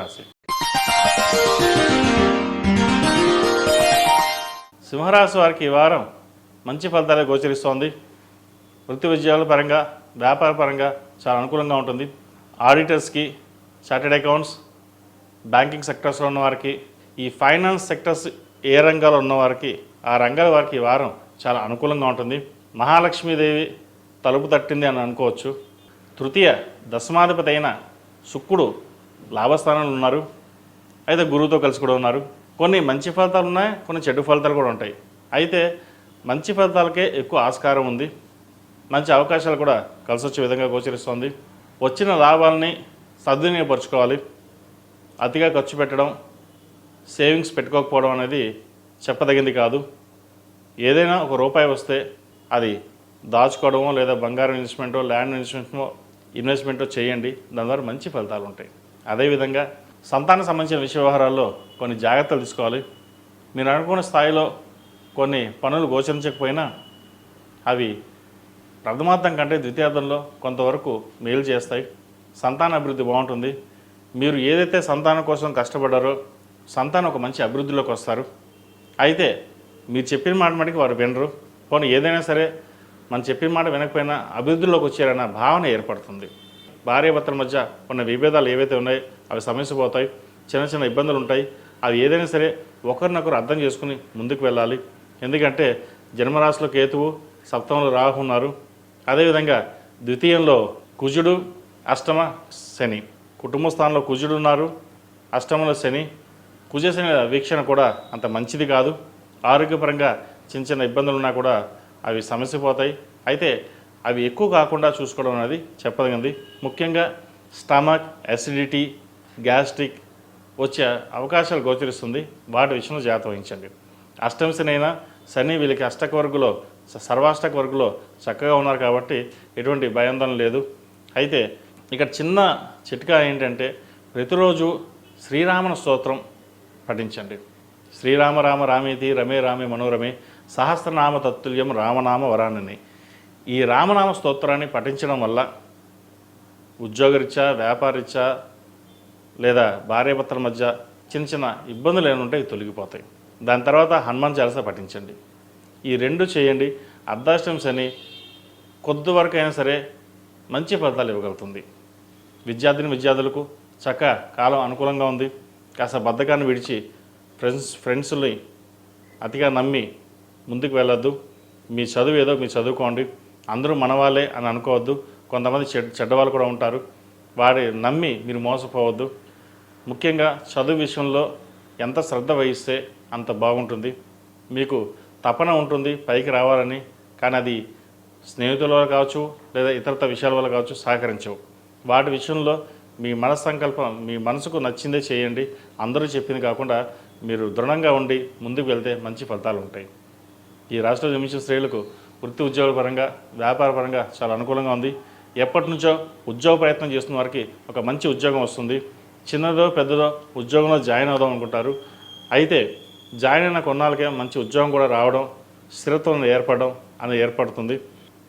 రాశి. సింహరాశి వారికి ఈ వారం మంచి ఫలితాలు గోచరిస్తోంది. వృత్తి ఉద్యోగాల పరంగా వ్యాపార పరంగా చాలా అనుకూలంగా ఉంటుంది. ఆడిటర్స్కి చార్టెడ్ అకౌంట్స్ బ్యాంకింగ్ సెక్టర్స్లో ఉన్నవారికి ఈ ఫైనాన్స్ సెక్టర్స్ ఏ రంగాల్లో ఉన్నవారికి ఆ రంగాల వారికి ఈ వారం చాలా అనుకూలంగా ఉంటుంది. మహాలక్ష్మీదేవి తలుపు తట్టింది అని అనుకోవచ్చు. తృతీయ దశమాధిపతి అయిన శుక్రుడు లాభస్థానంలో ఉన్నారు. అయితే గురువుతో కలిసి కూడా ఉన్నారు. కొన్ని మంచి ఫలితాలు ఉన్నాయి కొన్ని చెడు ఫలితాలు కూడా ఉంటాయి. అయితే మంచి ఫలితాలకే ఎక్కువ ఆస్కారం ఉంది. మంచి అవకాశాలు కూడా కలిసి వచ్చే విధంగా గోచరిస్తోంది. వచ్చిన లాభాలని సద్వినియోగపరచుకోవాలి. అతిగా ఖర్చు పెట్టడం సేవింగ్స్ పెట్టుకోకపోవడం అనేది చెప్పదగింది కాదు. ఏదైనా ఒక రూపాయి వస్తే అది దాచుకోవడమో లేదా బంగారం ఇన్వెస్ట్మెంటో ల్యాండ్ ఇన్వెస్ట్మెంటో ఇన్వెస్ట్మెంటో చేయండి. దాని ద్వారా మంచి ఫలితాలు ఉంటాయి. అదేవిధంగా సంతానం సంబంధించిన విషయ వ్యవహారాల్లో కొన్ని జాగ్రత్తలు తీసుకోవాలి. మీరు అనుకున్న స్థాయిలో కొన్ని పనులు గోచరించకపోయినా అవి ప్రథమార్థం కంటే ద్వితీయార్థంలో కొంతవరకు మేలు చేస్తాయి. సంతాన అభివృద్ధి బాగుంటుంది. మీరు ఏదైతే సంతానం కోసం కష్టపడ్డారో సంతానం ఒక మంచి అభివృద్ధిలోకి వస్తారు. అయితే మీరు చెప్పిన మాట మటుకు వారు వినరు. పోనీ ఏదైనా సరే మనం చెప్పిన మాట వినకపోయినా అభివృద్ధిలోకి వచ్చారన్న భావన ఏర్పడుతుంది. భార్యాభర్తల మధ్య ఉన్న విభేదాలు ఏవైతే ఉన్నాయో అవి సమస్య పోతాయి చిన్న చిన్న ఇబ్బందులు ఉంటాయి అవి ఏదైనా సరే ఒకరినొకరు అర్థం చేసుకుని ముందుకు వెళ్ళాలి. ఎందుకంటే జన్మరాశిలో కేతువు సప్తమంలో రాహు ఉన్నారు. అదేవిధంగా ద్వితీయంలో కుజుడు అష్టమ శని. కుటుంబ స్థానంలో కుజుడు ఉన్నారు. అష్టమంలో శని. కుజ శని వీక్షణ కూడా అంత మంచిది కాదు. ఆరోగ్యపరంగా చిన్న చిన్న ఇబ్బందులు ఉన్నా కూడా అవి సమస్య పోతాయి అయితే అవి ఎక్కువ కాకుండా చూసుకోవడం అనేది చెప్పదగింది. ముఖ్యంగా స్టమక్ అసిడిటీ గ్యాస్ట్రిక్ వచ్చే అవకాశాలు గోచరిస్తుంది. వాటి విషయంలో జాగ్రత్త వహించండి. అష్టమిశనైనా శని వీళ్ళకి అష్టక వర్గులో స- సర్వాష్టక వర్గులో చక్కగా ఉన్నారు కాబట్టి ఎటువంటి భయాందోళన లేదు. అయితే ఇక్కడ చిన్న చిట్కా ఏంటంటే ప్రతిరోజు శ్రీరామన స్తోత్రం పఠించండి. శ్రీరామ రామ రామేతి రమే రామే మనోరమే సహస్రనామ తత్తుల్యం రామనామ వరానని. ఈ రామనామ స్తోత్రాన్ని పఠించడం వల్ల ఉద్యోగరీత్యా వ్యాపారరీత్యా లేదా భార్యాభర్తల మధ్య చిన్న చిన్న ఇబ్బందులు ఏమైనా తొలగిపోతాయి. దాని తర్వాత హనుమాన్ చాలస పఠించండి. ఈ రెండు చేయండి. అర్ధాష్టం శని కొద్ది వరకు అయినా సరే మంచి ఫలితాలు ఇవ్వగలుగుతుంది. విద్యార్థిని విద్యార్థులకు చక్క కాలం అనుకూలంగా ఉంది. కాస్త బద్ధకాన్ని విడిచి ఫ్రెండ్స్ ఫ్రెండ్స్ని అతిగా నమ్మి ముందుకు వెళ్ళొద్దు. మీ చదువు ఏదో మీరు చదువుకోండి. అందరూ మనవాళ్ళే అని అనుకోవద్దు. కొంతమంది చెడ్ చెడ్డవాళ్ళు కూడా ఉంటారు. వారి నమ్మి మీరు మోసపోవద్దు. ముఖ్యంగా చదువు విషయంలో ఎంత శ్రద్ధ వహిస్తే అంత బాగుంటుంది. మీకు తపన ఉంటుంది పైకి రావాలని కానీ అది స్నేహితుల వల్ల కావచ్చు లేదా ఇతరత విషయాల వల్ల కావచ్చు సహకరించవు. వాటి విషయంలో మీ మనస్సంకల్పం మీ మనసుకు నచ్చిందే చేయండి. అందరూ చెప్పింది కాకుండా మీరు దృఢంగా ఉండి ముందుకు వెళ్తే మంచి ఫలితాలు ఉంటాయి. ఈ రాష్ట్రంలో జన్మించిన స్త్రీలకు వృత్తి ఉద్యోగ పరంగా వ్యాపార పరంగా చాలా అనుకూలంగా ఉంది. ఎప్పటి నుంచో ఉద్యోగ ప్రయత్నం చేస్తున్న వారికి ఒక మంచి ఉద్యోగం వస్తుంది. చిన్నదో పెద్దదో ఉద్యోగంలో జాయిన్ అవుదాం అనుకుంటారు. అయితే జాయిన్ అయిన కొన్నాళ్ళకే మంచి ఉద్యోగం కూడా రావడం స్థిరత్వం ఏర్పడడం అనేది ఏర్పడుతుంది.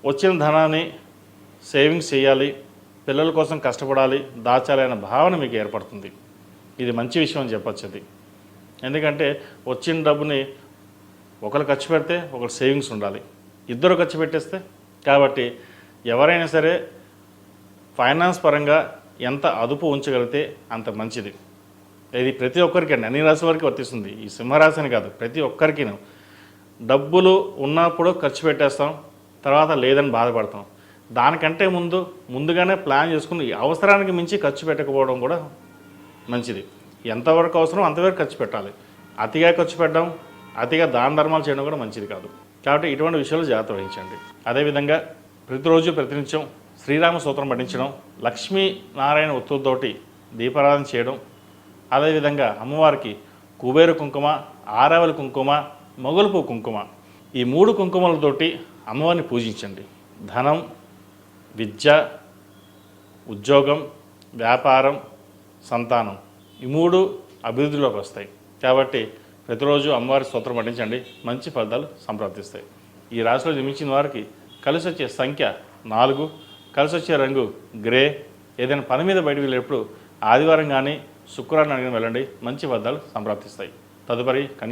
వచ్చిన ధనాన్ని సేవింగ్స్ చేయాలి పిల్లల కోసం కష్టపడాలి దాచాలి అనే భావన మీకు ఏర్పడుతుంది. ఇది మంచి విషయం అని చెప్పచ్చు అది. ఎందుకంటే వచ్చిన డబ్బుని ఒకరు ఖర్చు పెడితే ఒకరు సేవింగ్స్ ఉండాలి. ఇద్దరు ఖర్చు పెట్టేస్తే. కాబట్టి ఎవరైనా సరే ఫైనాన్స్ పరంగా ఎంత అదుపు ఉంచగలిగితే అంత మంచిది. ఇది ప్రతి ఒక్కరికి అండి అన్ని రాశి వారికి వర్తిస్తుంది. ఈ సింహరాశిని కాదు ప్రతి ఒక్కరికి డబ్బులు ఉన్నప్పుడు ఖర్చు పెట్టేస్తాం తర్వాత లేదని బాధపడతాం. దానికంటే ముందు ముందుగానే ప్లాన్ చేసుకుని ఈ అవసరానికి మించి ఖర్చు పెట్టకపోవడం కూడా మంచిది. ఎంతవరకు అవసరం అంతవరకు ఖర్చు పెట్టాలి. అతిగా ఖర్చు పెట్టడం అతిగా దాన ధర్మాలు చేయడం కూడా మంచిది కాదు. కాబట్టి ఇటువంటి విషయాలు జాగ్రత్త వహించండి. అదేవిధంగా ప్రతిరోజు ప్రతినిత్యం శ్రీరామ సూత్రం పఠించడం లక్ష్మీ నారాయణ ఒత్తుతోటి దీపారాధన చేయడం అదేవిధంగా అమ్మవారికి కుబేరు కుంకుమ ఆరావలి కుంకుమ మొగలుపు కుంకుమ. ఈ మూడు కుంకుమలతోటి అమ్మవారిని పూజించండి. ధనం విద్య ఉద్యోగం వ్యాపారం సంతానం ఈ మూడు అభివృద్ధిలోకి వస్తాయి. కాబట్టి ప్రతిరోజు అమ్మవారి స్తోత్రం పఠించండి. మంచి ఫలితాలు సంప్రాప్తిస్తాయి. ఈ రాశిలో జన్మించిన వారికి కలిసి వచ్చే సంఖ్య నాలుగు. కలిసి వచ్చే రంగు గ్రే. ఏదైనా పని మీద బయటకు వెళ్ళేటప్పుడు ఆదివారం కానీ శుక్రవారం అడిగిన వెళ్ళండి. మంచి ఫలితాలు సంప్రాప్తిస్తాయి. తదుపరి కని